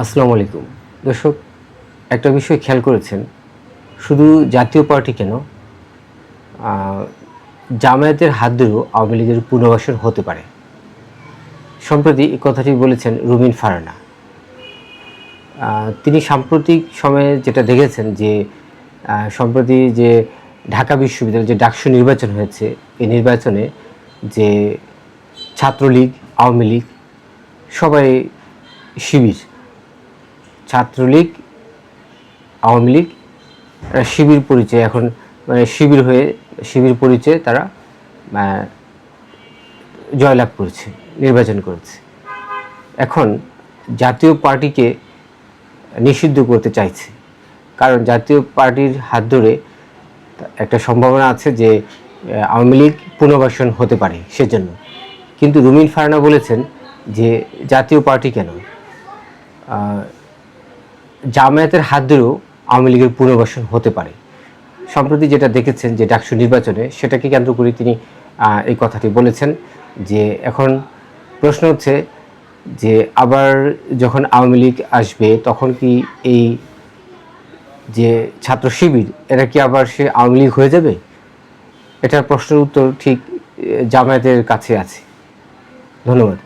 আসসালামু আলাইকুম। দর্শক, একটা বিষয় খেয়াল করেছেন, শুধু জাতীয় পার্টি কেন? জামায়াতের হাত ধরেও আওয়ামী লীগের পুনর্বাসন হতে পারে। সম্প্রতি এই কথাটি বলেছেন রুমিন ফারানা। তিনি সাম্প্রতিক সময়ে যেটা দেখেছেন যে সম্প্রতি যে ঢাকা বিশ্ববিদ্যালয়ে যে ডাকসু নির্বাচন হয়েছে, এই নির্বাচনে যে ছাত্রলীগ, আওয়ামী লীগ, সবাই শিবির ছাত্রলীগ, আওয়ামী লীগ শিবির পরিচয় এখন মানে শিবির হয়ে, শিবির পরিচয়ে তারা জয়লাভ করেছে, নির্বাচন করেছে। এখন জাতীয় পার্টিকে নিষিদ্ধ করতে চাইছে, কারণ জাতীয় পার্টির হাত ধরে একটা সম্ভাবনা আছে যে আওয়ামী লীগ পুনর্বাসন হতে পারে সেজন্য। কিন্তু রুমিন ফারানা বলেছেন যে, জাতীয় পার্টি কেন? জামায়াতের হাত ধরেও আওয়ামী লীগের পুনর্বাসন হতে পারে। সম্প্রতি যেটা দেখেছেন যে ডাকসু নির্বাচনে, সেটাকে কেন্দ্র করে তিনি এই কথাটি বলেছেন যে এখন প্রশ্ন হচ্ছে যে আবার যখন আওয়ামী লীগ আসবে তখন কি এই যে ছাত্র শিবির, এটা কি আবার সে আওয়ামী লীগ হয়ে যাবে? এটার প্রশ্নের উত্তর ঠিক জামায়াতের কাছে আছে। ধন্যবাদ।